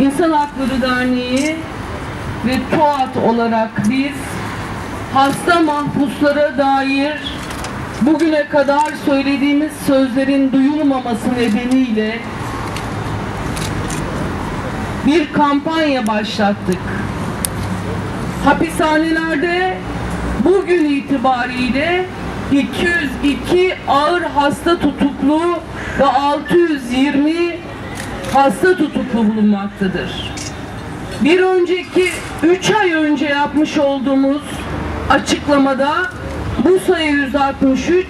İnsan Hakları Derneği ve TOAT olarak biz hasta mahpuslara dair bugüne kadar söylediğimiz sözlerin duyulmaması nedeniyle bir kampanya başlattık. Hapishanelerde bugün itibariyle 202 ağır hasta tutuklu ve 620 hasta tutuklu bulunmaktadır. Bir önceki 3 ay önce yapmış olduğumuz açıklamada bu sayı 163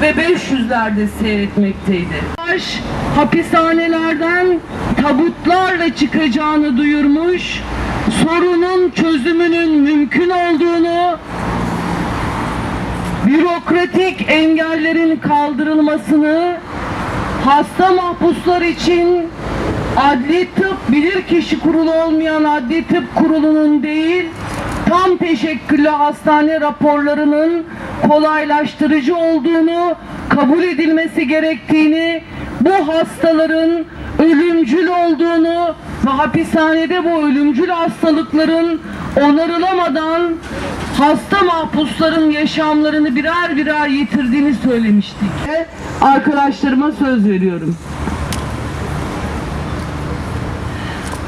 ve 500'lerde seyretmekteydi. Baş hapishanelerden tabutlarla çıkacağını duyurmuş, sorunun çözümünün mümkün olduğunu, bürokratik engellerin kaldırılmasını, hasta mahpuslar için adli tıp bilirkişi kurulu olmayan adli tıp kurulunun değil, tam teşekküllü hastane raporlarının kolaylaştırıcı olduğunu, kabul edilmesi gerektiğini, bu hastaların ölümcül olduğunu ve hapishanede bu ölümcül hastalıkların onarılamadan hasta mahpusların yaşamlarını birer birer yitirdiğini söylemiştik. Arkadaşlarıma söz veriyorum.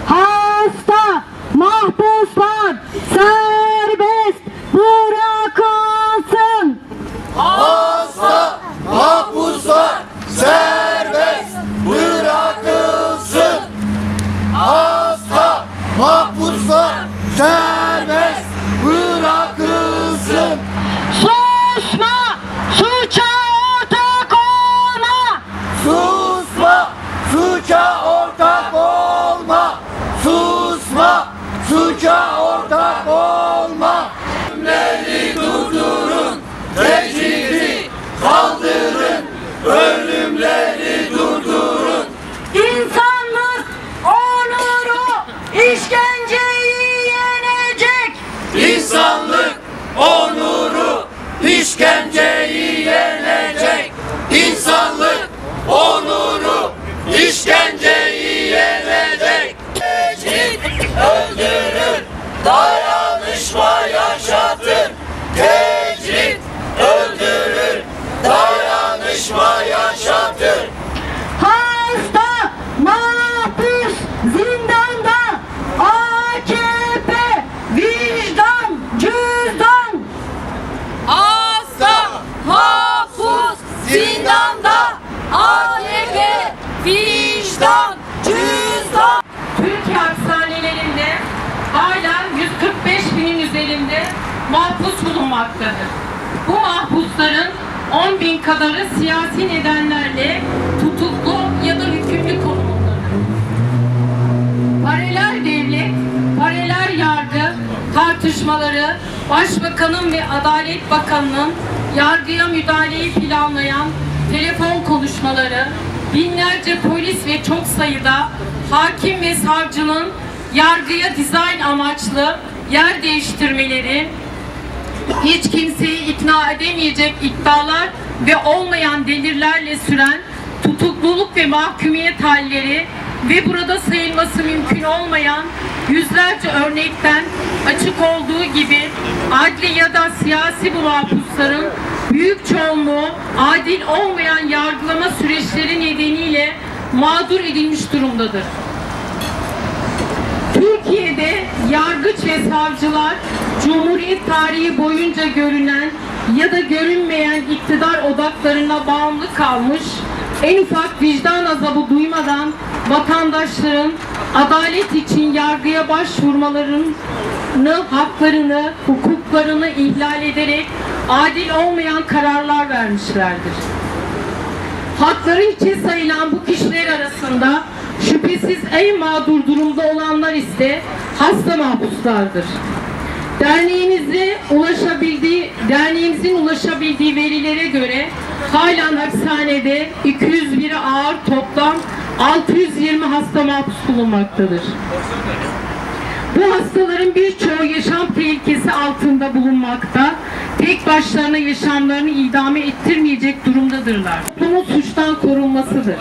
Hasta mahpuslar serbest bırakılsın. Hasta mahpuslar serbest bırakılsın. Hasta mahpuslar serbest bırakılsın. Susma suça ortak olma. Susma, suça ortak olma. Susma, suça ortak olma. Zindanda, AKP, vicdan, cüzdan. Türkiye hapishanelerinde hala 145 binin üzerinde mahpus bulunmaktadır. Bu mahpusların 10 bin kadarı siyasi nedenlerle tutuklu ya da hükümlü konumundadır. Paralel devlet, paralel yargı tartışmaları Başbakanın ve Adalet Bakanı'nın yargıya müdahaleyi planlayan telefon konuşmaları, binlerce polis ve çok sayıda hakim ve savcının yargıya dizayn amaçlı yer değiştirmeleri, hiç kimseyi ikna edemeyecek iddialar ve olmayan delirlerle süren tutukluluk ve mahkumiyet halleri ve burada sayılması mümkün olmayan yüzlerce örnekten açık olduğu gibi adli ya da siyasi bu mahpusların büyük çoğunluğu adil olmayan yargılama süreçleri nedeniyle mağdur edilmiş durumdadır. Türkiye'de yargıç ve savcılar Cumhuriyet tarihi boyunca görünen ya da görünmeyen iktidar odaklarına bağımlı kalmış, en ufak vicdan azabı duymadan vatandaşların adalet için yargıya başvurmalarını, haklarını, hukuklarını ihlal ederek adil olmayan kararlar vermişlerdir. Hakları için sayılan bu kişiler arasında şüphesiz en mağdur durumda olanlar ise hasta mahpuslardır. Derneğimizde ulaşabildiği, derneğimizin ulaşabildiği verilere göre halen hapishanede 201 ağır toplam 620 hasta mahpus bulunmaktadır. Bu hastaların birçoğu yaşam tehlikesi altında bulunmakta, tek başlarına yaşamlarını idame ettirmeyecek durumdadırlar. toplumun suçtan korunmasıdır.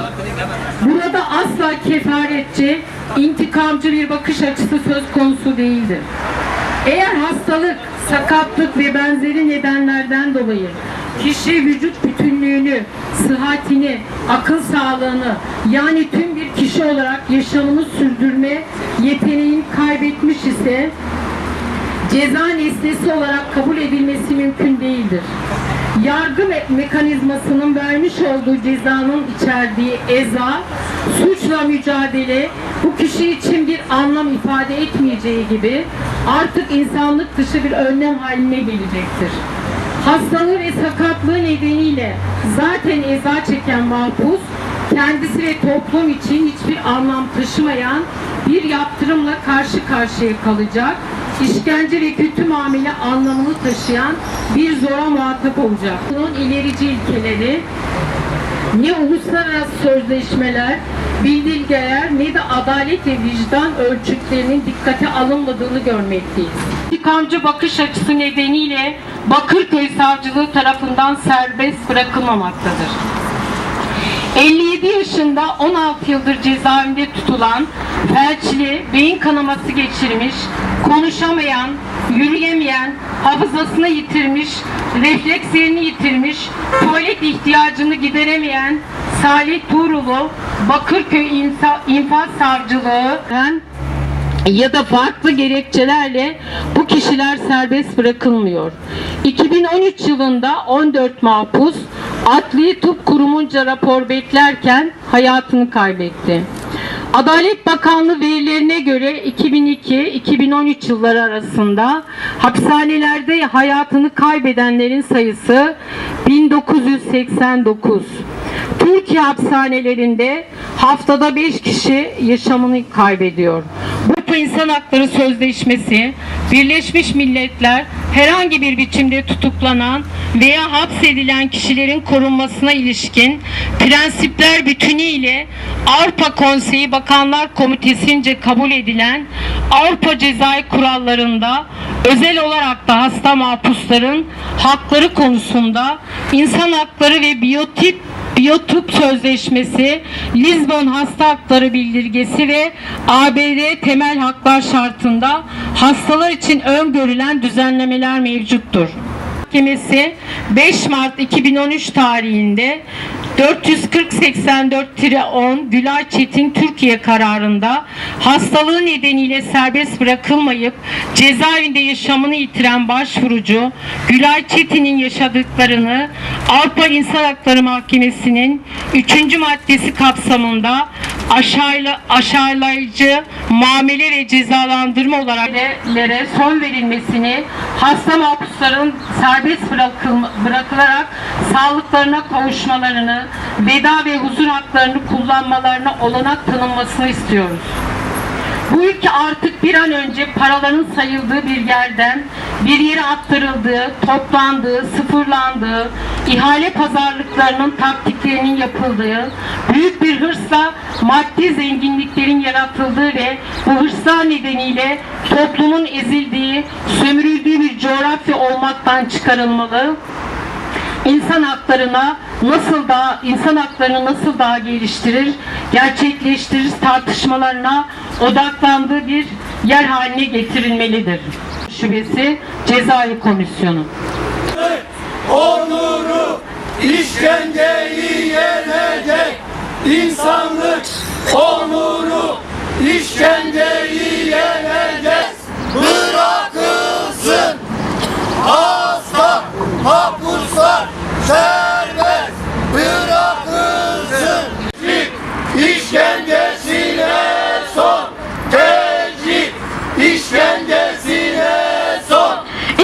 Burada asla kefaretçi, intikamcı bir bakış açısı söz konusu değildir. Eğer hastalık, sakatlık ve benzeri nedenlerden dolayı kişi vücut bütünlüğünü, sıhhatini, akıl sağlığını yani tüm bir kişi olarak yaşamını sürdürme yeteneğini kaybetmiş ise ceza nesnesi olarak kabul edilmesi mümkün değildir. Yargı me- mekanizmasının vermiş olduğu cezanın içerdiği eza, suçla mücadele bu kişi için bir anlam ifade etmeyeceği gibi artık insanlık dışı bir önlem haline gelecektir. Hastalığı ve sakatlığı nedeniyle zaten eza çeken mahpus, kendisi ve toplum için hiçbir anlam taşımayan bir yaptırımla karşı karşıya kalacak, işkence ve kötü muamele anlamını taşıyan bir zora muhatap olacak. Bunun ilerici ilkeleri ne uluslararası sözleşmeler, bildirgeler ne de adalet ve vicdan ölçütlerinin dikkate alınmadığını görmekteyiz. İntikamcı bakış açısı nedeniyle Bakırköy Savcılığı tarafından serbest bırakılmamaktadır. 57 yaşında 16 yıldır cezaevinde tutulan, felçli, beyin kanaması geçirmiş, konuşamayan, yürüyemeyen, hafızasını yitirmiş, reflekslerini yitirmiş, tuvalet ihtiyacını gideremeyen Salih Tuğrulu, Bakırköy İnsa- İnfaz Savcılığı ya da farklı gerekçelerle bu kişiler serbest bırakılmıyor. 2013 yılında 14 mahpus Adli Tıp Kurumunca rapor beklerken hayatını kaybetti. Adalet Bakanlığı verilerine göre 2002-2013 yılları arasında hapishanelerde hayatını kaybedenlerin sayısı 1989. Türkiye hapishanelerinde haftada 5 kişi yaşamını kaybediyor. Bu İnsan Hakları Sözleşmesi, Birleşmiş Milletler herhangi bir biçimde tutuklanan veya hapsedilen kişilerin korunmasına ilişkin prensipler bütünüyle Avrupa Konseyi Bakanlar Komitesi'nce kabul edilen Avrupa Cezai Kurallarında özel olarak da hasta mahpusların hakları konusunda insan hakları ve biyotip Biyotip Sözleşmesi, Lizbon Hasta Hakları Bildirgesi ve ABD Temel Haklar Şartı'nda hastalar için öngörülen düzenlemeler mevcuttur. Mahkemesi 5 Mart 2013 tarihinde 440-84-10 Gülay Çetin Türkiye kararında hastalığı nedeniyle serbest bırakılmayıp cezaevinde yaşamını yitiren başvurucu Gülay Çetin'in yaşadıklarını Avrupa İnsan Hakları Mahkemesi'nin 3. maddesi kapsamında aşağıla, aşağılayıcı muamele ve cezalandırma olarak son verilmesini hasta mahpusların serbest bırakılma, bırakılarak sağlıklarına kavuşmalarını, veda ve huzur haklarını kullanmalarına olanak tanınmasını istiyoruz. Bu ülke artık bir an önce paraların sayıldığı bir yerden bir yere aktarıldığı, toplandığı, sıfırlandığı, ihale pazarlıklarının taktiklerinin yapıldığı, büyük bir hırsla maddi zenginliklerin yaratıldığı ve bu hırslar nedeniyle toplumun ezildiği, sömürüldüğü bir coğrafya olmaktan çıkarılmalı insan haklarına nasıl daha insan haklarını nasıl daha geliştirir, gerçekleştirir tartışmalarına odaklandığı bir yer haline getirilmelidir. Şubesi Cezai Komisyonu. onuru işkenceyi yenecek insanlık onuru işkenceyi yenecek